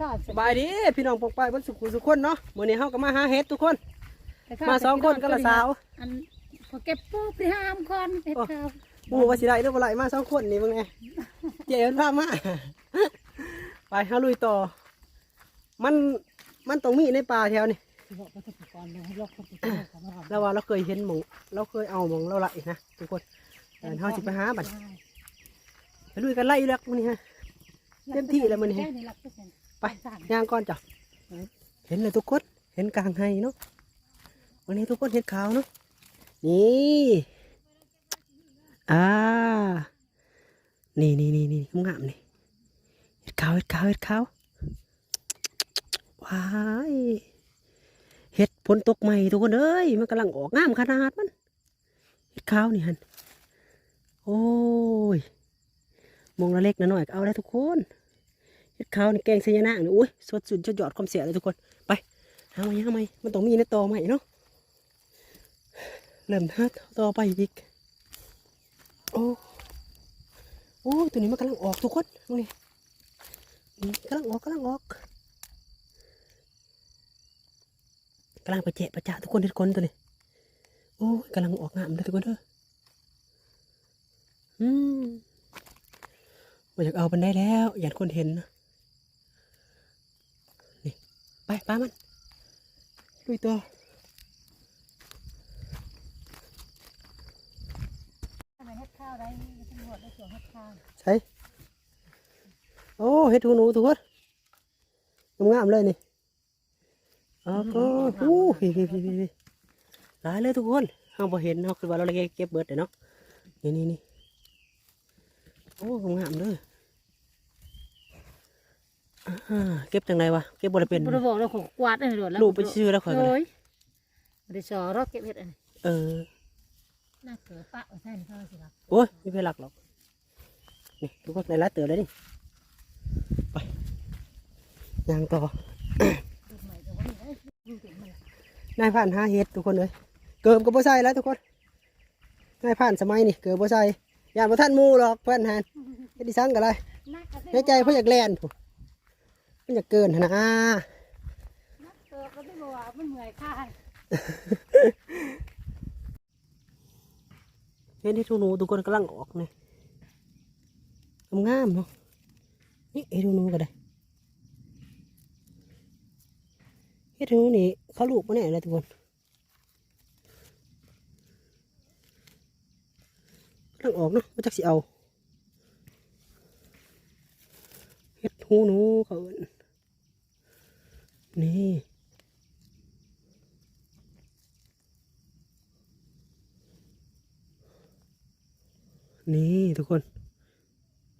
ข้าวสบายดีพี่น้องปกไปบนสุขุสุขคนเนาะมื้อนี้เฮาก็มาหาเห็ดทุกคน มาสองคนก็ละสาวอันพอเก็บปุ๊บไปห้ามคนเห็ดข้าวหมู่ว่าสิได้หรือบ่ได้มาสองคนนี่เบิ่งไงเจ๊เอิ้นพามาไปเฮาลุยต่อ มันมันต้องมีในป่าแถวนี้บอกว่าจะก่อนเลยให้ลอกคนไปเที่ยวของเราแล้วว่าเราเคยเห็นหมองเราเคยเอาหมองเราไหลนะทุกคนแต่เฮาสิไปหาบัดไปลุยกันไล่อยู่แล้วมื้อนี้ฮะเต็มที่แล้วมื้อนี้ แค่นี้รักเปอร์เซ็นต์ไปย่างก่อนจ้ะเห็นเลยทุกคนเห็นกลางไห้เนาะวันนี้ทุกคนเห็นขาวเนาะนี่อ่านี่นี่นี่นี่งามๆนี่เห็ดขาวเห็ดขาวเห็ดขาวว้ายเห็ดฝนตกใหม่ทุกคนเอ้ยมันกำลังออกงามขนาดมันเห็ดขาวนี่ฮันโอ้ยมองละเล็กนะหน่อยก็เอาได้ทุกคน เข้าวนี่แกงไซยานะนี่อุ้ยสดสุดจะยอดความเสียเลยทุกคนไปหาไหมหาไหมมันต้องมีในตอใหม่เนาะเริ่มหาต่อไปอีกโอ้โอ้ตัวนี้มันกำลังออกทุกคนตรงนี้นี่กำลังออกกำลังออกกำลังไปเจะประจะทุกคนทุกคนตัวนี้โอ้กำลังออกงามเลยทุกคนเด้ออืมมาอยากเอามันได้แล้วอยากคนเห็นนะ ไปป้ามันลุยตัวทำไมเห็ดข้าวได้ตำรวจได้ตัวเห็ดข้าวใช่โอ้เห็ดหูหนูทุกคนงามๆเลยนี่อ๋อก็อู้พี่พี่พี่พี่หลายเลยทุกคนเราพอเห็นเราคือว่าเราเลยเก็บเบิร์ดเลยเนาะนี่นี่นี่โอ้งามๆเลย อ่าเก็บจังไรวะเก็บบริเป็นบริบอกเราของกวาดได้หมดแล้วลูกไปซื้อแล้วข่อยก็โอ้ได้ยบริสอเราเก็บเห็ดอันนี้เออน่าเกลือปะเอาแทนข้าวสิครับโอ้ยไม่เป็นหลักหรอกนี่ทุกคนในร้านเตือเลยนี่ไปย่างต่อดูใหม่แต่ว่าเอ้ยดูถึงมันละนายผ่านหาเห็ดทุกคนเลยเกิบกับบ่ใส่แล้วทุกคนนายผ่านสมัยนี่เกิบบ่ใส่ยานบ่ท่านหมูหรอกเพื่อนแฮนเฮ็ดดิซังกันเลยนักกระเทในใจเพื่ออยากแล่นผู้ เพื่ออยาเกินหั่นนะนักเกลือก็ได้บอกว่ามันเหนื่อยข้างเห็นที่ทุกหนูทุกคนกำลังออกเนี่งามเนาะนี่เฮ็ดทุกหนูก็ได้เฮ็ดทุกหนูนี่เขาลูกมาแน่เลยทุกคนกำลังออกเนาะมาจากสิเอาเฮ็ดหูหนูเขา นี่นี่ทุกคน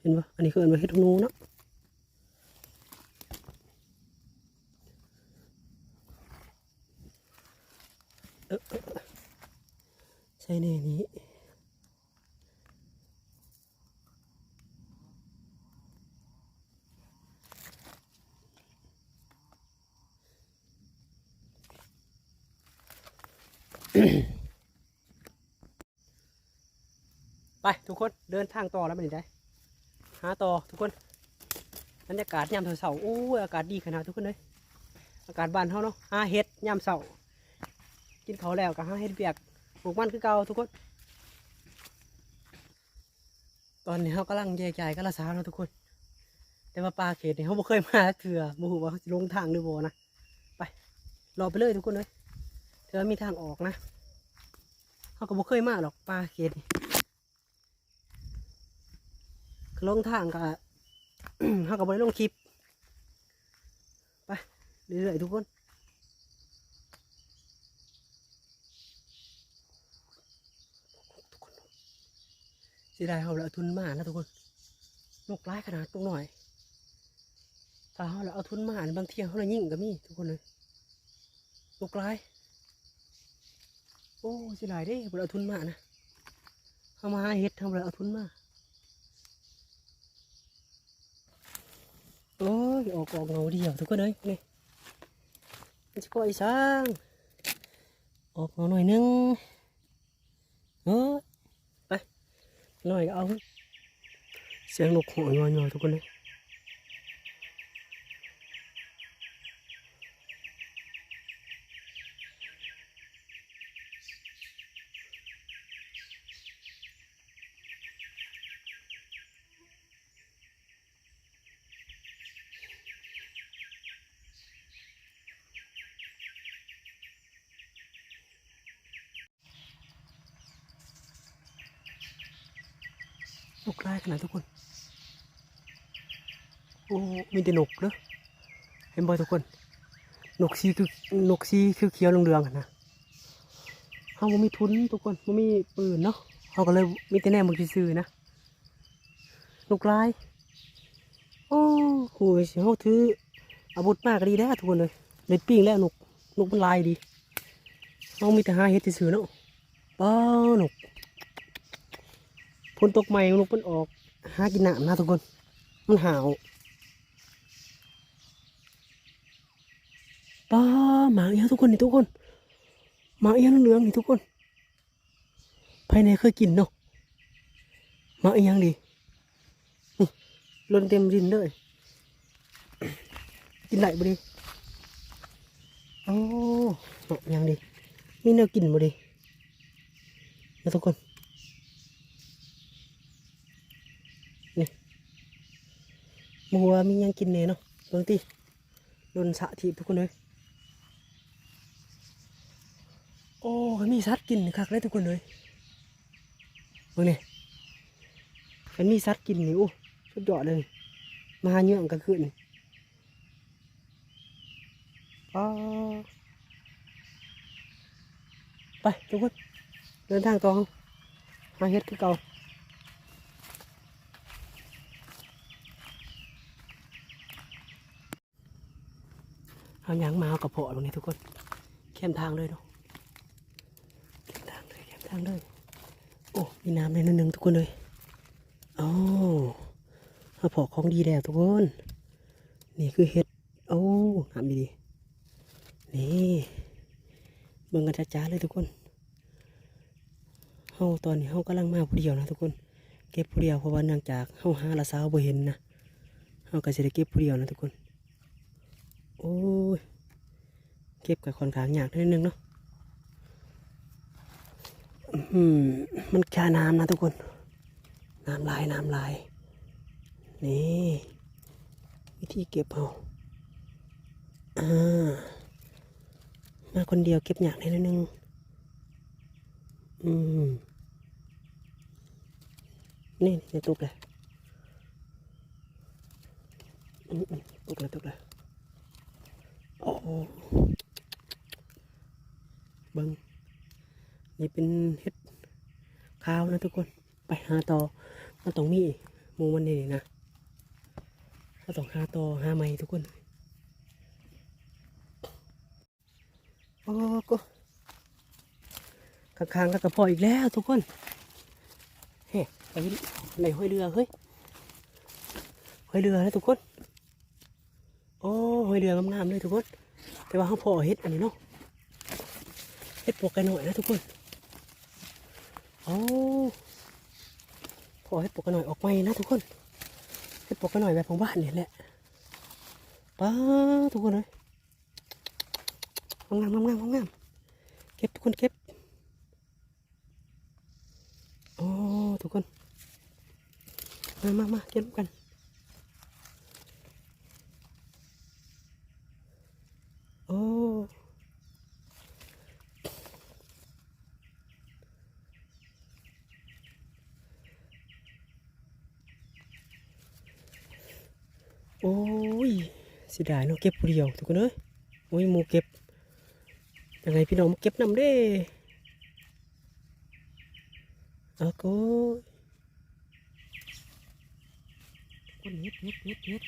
เห็นปะอันนี้คือเอิ้นว่าเฮ็ดหูหนูนะใช่แน่นี้ ไปทุกคนเดินทางต่อแล้วมันได้หาต่อทุกคนบรรยากาศยามเสาร์โอ้ยอากาศดีขนาดทุกคนเลยอากาศบ้านเขาเนาะหาเห็ดยามเสาร์กินเขาแล้วก็หาเห็ดเบียกปลูกมันคือเก่าทุกคน ตอนนี้เขากำลังแยกย้ายกันละสาวเนาะทุกคน แต่ว่าปลาเขตนี่เขาบ่เคยมาเถื่อบ่ฮู้ว่าลงทางหรือบ่นะไปรอไปเลยทุกคนเลย ถื่อมีทางออกนะเขาก็บ่เคยมาหรอกปลาเขตลงทางก็เขาก็บริลงคลิปไปเรื่อยๆทุกคนเสียดายเขาเลยเอาทุนมานะทุกคนนกร้ายขนาดตรงหน่อยถ้าเขาเลยเอาทุนมาบางเที่ยเขาเลยยิ่งก็มีทุกคนเลยนกร้าย โอ้เสียดายเด้บ่ได้เอาทุนมานะเขามาหาเฮ็ดทำเลยเอาทุนมาโอ้ยออกออกเงาเดียวทุกคนเลยนี่มันจะก่อยสร้างออกเงาหน่อยหนึงเออไปหน่อยเอาเสียงนกหัวงอยๆทุกคนเลย น กลายขนาดทุกคน โอ้ มีแต่นกเด้อเห็นบ่ทุกคน นกสีคือนกสีคือเขียวเหลืองๆนะเฮาบ่มีทุนทุกคนบ่มีปืนเนาะเฮาก็เลยมีแต่แนวมึงซื่อนะ นกลาย โอ้โหเฮาถืออาวุธมากก็ดีแล้วทุกคนเลยได้ปิ้งแล้วนกนกมันลายดีเฮามีแต่หาเฮ็ดซื่อเนาะป้านก ฝนตกใหม่นกมันออกหากินน้ำนะทุกคน มันหาวป้าหมาเอี้ยงทุกคนนี่ทุกคนหมาเอี้ยงเหลืองนี่ทุกคน ภายในเคยกินเนาะหมาเอี้ยงดีนี่ลนเต็มดินเลยกินได้บ่ดีโอ้หมาเอี้ยงดีมีแนวกินบ่ดีนะทุกคน มัวมียังกินเนเนาะเบิ่งติโดนสะทีทุกคนเลยโอ้มีสัตว์กินคักเลยทุกคนเลยเบิ่งนี่มันมีสัตว์กินนี่โอ้สุดยอดเลย มาหาเยื่องกันขึ้นอ่าไปทุกคนเดินทางต่อหาเฮ็ดคือเก่า เอาหยังมาเอากระเพาะตรงนี้ทุกคนเข้มทางเลยเนาะเข้มทางเลยเข้มทางเลย โอ้มีน้ำเลยนิดนึงทุกคนเลยอ๋อเอาพอของดีแล้วทุกคน นี่คือเห็ดโอ้น้ำดีๆนี่เบิ่งกันจ้าๆเลยทุกคนเฮาตอนนี้เฮากำลังมาผู้เดียวนะทุกคน เก็บผู้เดียวเพราะว่าเนื่องจากเฮาหาละสาวบ่เห็นนะเฮาก็สิได้เก็บผู้เดียวนะทุกคน โอ้ย เก็บกับคอนข้างยากนิดนึงเนาะมันชาน้ำนะทุกคน น้ำลายน้ำลาย นี่ วิธีเก็บเอาอ่ามาคนเดียวเก็บอยากนิดนึง อืม นี่ในตุกเลยตุกเลยตุกเลย โอ้เบิงนี่เป็นเห็ดขาวนะทุกคน ไปหาต่อมันต้องมีมูมันนี่นะถ้าต้องหาต่อหาใหม่ทุกคนโอ้ก็ข้างๆก็กระพาะอีกแล้วทุกคน เฮ้ไปไหนห้อยเรือเฮ้ยห้อยเรือนะทุกคน ห้อยเรืองามๆเลยทุกคน แต่ว่าเขาพอเห็ดอันนี้เนาะเฮ็ดปวกกันหน่อยนะทุกคนโอ้พอเฮ็ดปวกกันหน่อยออกไปนะทุกคนเฮ็ดปวกกันหน่อยแบบของบ้านนี่แหละป้าทุกคนเลยงามงามงามงามงามเก็บทุกคนเก็บโอ้ทุกคนมามามาเก็บกัน โอ้ โอ้ย เสียดายเนาะเก็บผู้เดียวทุกคนเอ้ยโอ้ยหมูเก็บยังไงพี่น้องมาเก็บนำเด้เอาก็คนเฮ็ดเฮ็ดเฮ็ดเฮ็ด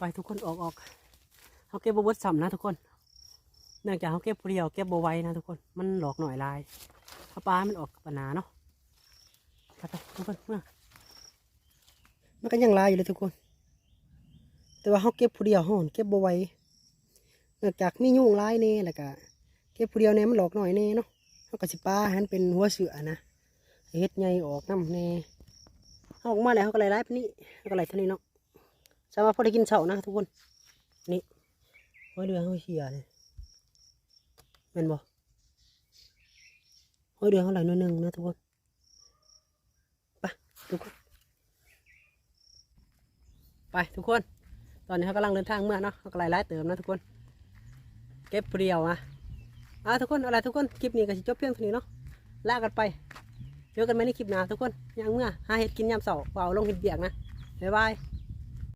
ไปทุกคนออกออกเขาเก็บบบดซ้ำนะทุกคน เนื่องจากเขาเก็บผู้เดียวเก็บโบไว้นะทุกคน มันหลอกหน่อยลายถ้าปลามันออกปัญหาเนาะไปไปทุกคนเมื่อมันก็ยังลายอยู่เลยทุกคน แต่ว่าเขาเก็บผู้เดียวเขาเก็บโบไว้เนื่องจากมียุ่งลายเน่แหล้วก็เก็บผู้เดียวเนี่ยมันหลอกหน่อยเน่เนาะเขาก็สิปลาหันเป็นหัวเสือนะให้เฮ็ดใหญ่ออกน้ำเน่เอาออกมาแล้วเขาก็ไล่ไล่ไปนี่เขาก็ไล่เท่านี้เนาะ สามารถพอได้กินเฉานะทุกคนนี่ไว้เดือเขาเชียเลยแม่นบ่ห้อยเดือนเท่าไหร่น้อยหนึ่งนะทุกคนไปทุกคนไปทุกคน ตอนนี้เขากำลังเดินทางเมื่อเนาะเขากำลังไล่เติมนะทุกคน เก็บเปรียวอะอะทุกคนอะไรทุกคนคลิปนี้ก็สิจบเพียงเท่านี้เนาะลากันไปเจอกันไหมในคลิปหน้าทุกคนยังเมื่อหาเห็ดกินยามเสาร์เป่าลงเห็ดเบียกนะบ๊ายบาย